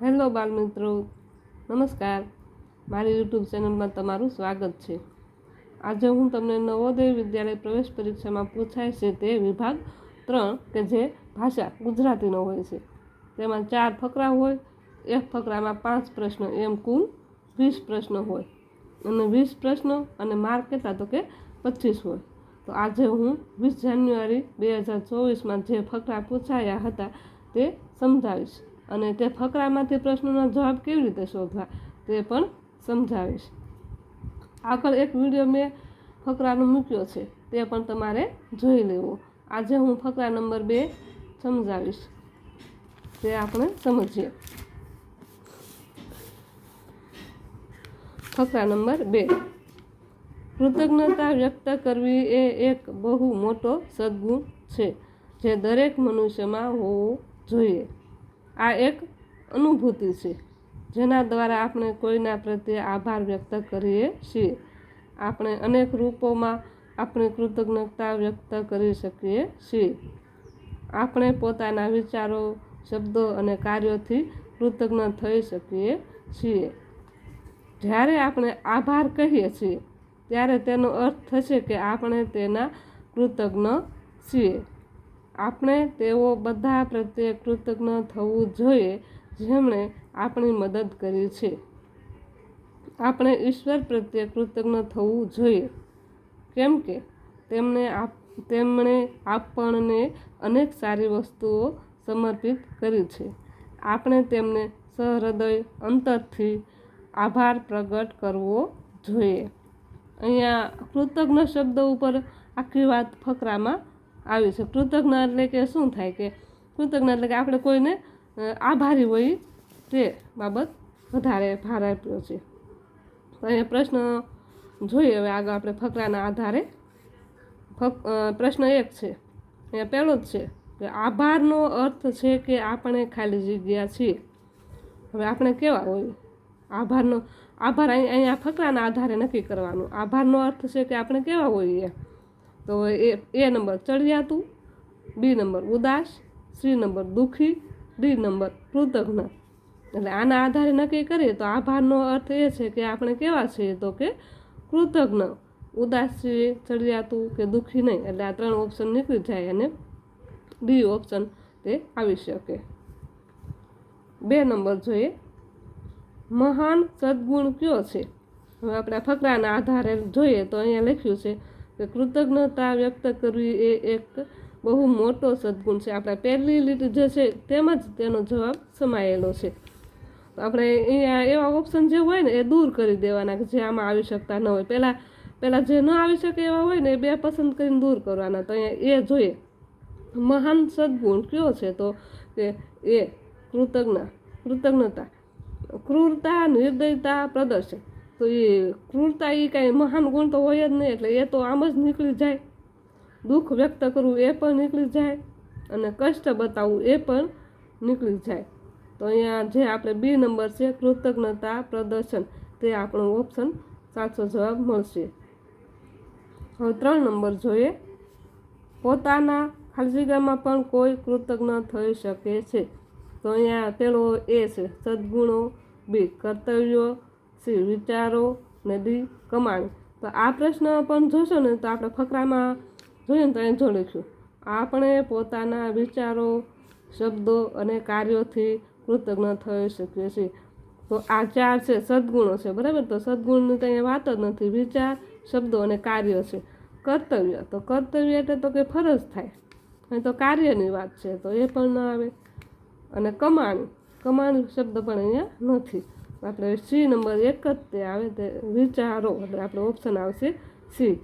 Hello બાળમિત્રો નમસ્કાર. મારી યુટ્યુબ ચેનલમાં તમારું સ્વાગત છે. આજે હું તમને નવોદય વિદ્યાલય પ્રવેશ પરીક્ષામાં પૂછાય છે તે વિભાગ ત્રણ કે જે ભાષા ગુજરાતીનો હોય છે. તેમાં ચાર ફકરા હોય, એક ફકરામાં પાંચ પ્રશ્ન, એમ કુલ વીસ પ્રશ્ન હોય. અને વીસ પ્રશ્નો અને માર્ક કેટલા તો કે પચીસ હોય. તો આજે હું વીસ જાન્યુઆરી બે હજાર ચોવીસમાં જે ફકરા પૂછાયા હતા તે સમજાવીશ. અને તે ફકરામાંથી પ્રશ્નોના જવાબ કેવી રીતે શોધવા તે પણ સમજાવીશ. આગળ એક વીડિયો મેં ફકરાનો મૂક્યો છે, તે પણ તમારે જોઈ લેવો. આજે હું ફકરા નંબર બે સમજાવીશ. તે આપણે સમજીએ. ફકરા નંબર બે. કૃતજ્ઞતા વ્યક્ત કરવી એ એક બહુ મોટો સદગુણ છે, જે દરેક મનુષ્યમાં હોવો જોઈએ. આ એક અનુભૂતિ છે, જેના દ્વારા આપણે કોઈના પ્રત્યે આભાર વ્યક્ત કરીએ છીએ. આપણે અનેક રૂપોમાં આપણી કૃતજ્ઞતા વ્યક્ત કરી શકીએ છીએ. આપણે પોતાના વિચારો, શબ્દો અને કાર્યોથી કૃતજ્ઞ થઈ શકીએ છીએ. જ્યારે આપણે આભાર કહીએ છીએ, ત્યારે તેનો અર્થ થશે કે આપણે તેના કૃતજ્ઞ છીએ. આપણે તેઓ બધા પ્રત્યે કૃતજ્ઞ થવું જોઈએ, જેમણે આપણી મદદ કરી છે. આપણે ઈશ્વર પ્રત્યે કૃતજ્ઞ થવું જોઈએ. કેમ કે તેમણે તેમણે આપણને અનેક સારી વસ્તુઓ સમર્પિત કરી છે. આપણે તેમને સહૃદય અંતરથી આભાર પ્રગટ કરવો જોઈએ. અહીંયા કૃતજ્ઞ શબ્દ ઉપર આખી વાત ફકરામાં આવી છે. કૃતજ્ઞ એટલે કે શું થાય કે કૃતજ્ઞ એટલે કે આપણે કોઈને આભારી હોય તે બાબત વધારે ભાર આપ્યો છે. તો અહીંયા પ્રશ્ન જોઈએ. હવે આગળ આપણે ફકરાના આધારે ફક પ્રશ્ન એક છે. અહીંયા પહેલો જ છે કે આભારનો અર્થ છે કે આપણે ખાલી જગ્યા છીએ. હવે આપણે કેવા હોય? આભારનો, આભાર અહીં, અહીંયા ફકરાના આધારે નક્કી કરવાનું. આભારનો અર્થ છે કે આપણે કેવા હોઈએ? તો એ એ નંબર ચડિયાતું બી નંબર ઉદાસ, સી નંબર દુઃખી, ડી નંબર કૃતજ્ઞ. એટલે આના આધારે નક્કી કરીએ તો આભારનો અર્થ એ છે કે આપણે કેવા છીએ તો કે કૃતજ્ઞ. ઉદાસ છીએ ચડિયાતું કે દુઃખી નહીં? એટલે આ ત્રણ ઓપ્શન નીકળી જાય અને ડી ઓપ્શન તે આવી શકે. બે નંબર જોઈએ. મહાન સદગુણ કયો છે? હવે આપણે ફકરાના આધારે જોઈએ તો અહીંયા લખ્યું છે કે કૃતજ્ઞતા વ્યક્ત કરવી એ એક બહુ મોટો સદગુણ છે. આપણે પહેલી લીટી જે છે તેમાં જ તેનો જવાબ સમાયેલો છે. આપણે અહીંયા એવા ઓપ્શન જે હોય ને એ દૂર કરી દેવાના કે જે આમાં આવી શકતા ન હોય. પહેલાં પહેલાં જે ન આવી શકે એવા હોય ને એ બે પસંદ કરીને દૂર કરવાના. તો અહીંયા એ જોઈએ. મહાન સદગુણ કયો છે? તો કે એ કૃતજ્ઞ, કૃતજ્ઞતા, ક્રૂરતા, નિર્દયતા, પ્રદર્શન. તો એ ક્રૂરતા એ કાંઈ મહાન ગુણ તો હોય જ નહીં, એટલે એ તો આમ જ નીકળી જાય. દુઃખ વ્યક્ત કરવું એ પણ નીકળી જાય અને કષ્ટ બતાવવું એ પણ નીકળી જાય. તો અહીંયા જે આપણે બી નંબર છે, કૃતજ્ઞતા પ્રદર્શન, તે આપણો ઓપ્શન સાચો જવાબ મળશે. હવે ત્રણ નંબર જોઈએ. પોતાના ખાલી જગ્યામાં પણ કોઈ કૃતજ્ઞ થઈ શકે છે. તો અહીંયા પેલો એ છે, સદગુણો બી, કર્તવ્યો વિચારો ને ડી કમાણી. તો આ પ્રશ્ન પણ જોશો ને તો આપણે ફકરામાં જોઈએ ને તો અહીં જોડીશું. આપણે પોતાના વિચારો, શબ્દો અને કાર્યોથી કૃતજ્ઞ થઈ શકીએ છીએ. તો આ ચાર છે, સદગુણો છે, બરાબર? તો સદગુણની અહીંયા વાત જ નથી. વિચાર, શબ્દો અને કાર્ય છે. કર્તવ્ય. તો કર્તવ્ય એટલે તો કે ફરજ થાય. અહીં તો કાર્યની વાત છે, તો એ પણ ન આવે. અને કમાણી. કમાણી શબ્દ પણ અહીંયા નથી. આપણે સી નંબર એક જ તે આવે તે વિચારો એટલે આપણે ઓપ્શન આવશે સી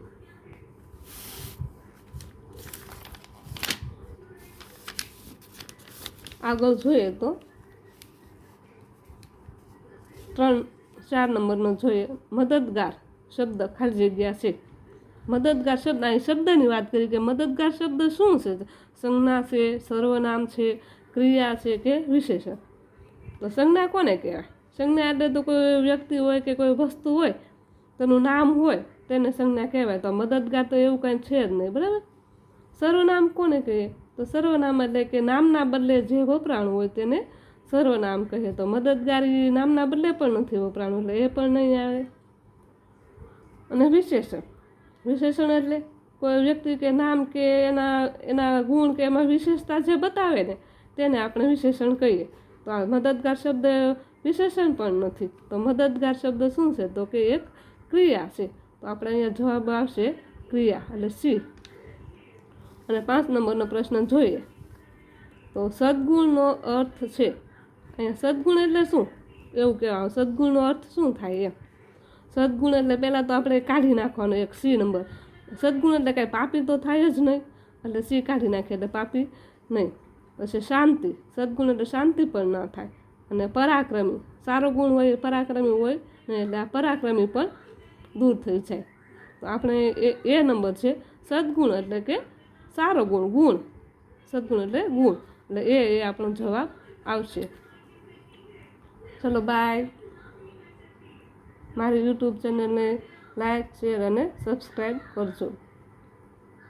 આગળ જોઈએ તો ત્રણ, ચાર નંબરનો જોઈએ. મદદગાર શબ્દ ખાલી જગ્યા છે. મદદગાર શબ્દ, અહીં શબ્દની વાત કરી કે મદદગાર શબ્દ શું છે? સંજ્ઞા છે, સર્વનામ છે, ક્રિયા છે કે વિશેષણ? તો સંજ્ઞા કોને કહેવાય? સંજ્ઞા એટલે તો કોઈ વ્યક્તિ હોય કે કોઈ વસ્તુ હોય, તેનું નામ હોય, તેને સંજ્ઞા કહેવાય. તો મદદગાર તો એવું કાંઈ છે જ નહીં, બરાબર? સર્વનામ કોને કહીએ? તો સર્વનામ એટલે કે નામના બદલે જે વપરાણું હોય તેને સર્વનામ કહીએ. તો મદદગારી નામના બદલે પણ નથી વપરાણું, એટલે એ પણ નહીં આવે. અને વિશેષણ. વિશેષણ એટલે કોઈ વ્યક્તિ કે નામ કે એના એના ગુણ કે એમાં વિશેષતા જે બતાવે ને, તેને આપણે વિશેષણ કહીએ. તો આ મદદગાર શબ્દ વિશેષણ પણ નથી. તો મદદગાર શબ્દ શું છે? તો કે એક ક્રિયા છે. તો આપણે અહીંયા જવાબ આવશે ક્રિયા એટલે સી અને પાંચ નંબરનો પ્રશ્ન જોઈએ. તો સદગુણનો અર્થ છે. અહીંયા સદગુણ એટલે શું? એવું કહેવાય. સદગુણનો અર્થ શું થાય એમ? સદગુણ એટલે પહેલાં તો આપણે કાઢી નાખવાનો એક સી નંબર. સદગુણ એટલે કાંઈ પાપી તો થાય જ નહીં. એટલે સી કાઢી નાખીએ એટલે પાપી નહીં. પછી શાંતિ. સદગુણ એટલે શાંતિ પણ ના થાય. અને પરાક્રમી, સારો ગુણ હોય, પરાક્રમી હોય, ને એટલે આ પરાક્રમી પણ દૂર થઈ જાય. તો આપણે એ એ નંબર છે સદગુણ, એટલે કે સારો ગુણ ગુણ. સદગુણ એટલે ગુણ. એટલે એ એ આપણો જવાબ આવશે. ચલો બાય મારી યુટ્યુબ ચેનલને લાઈક શેર અને સબસ્ક્રાઈબ કરજો.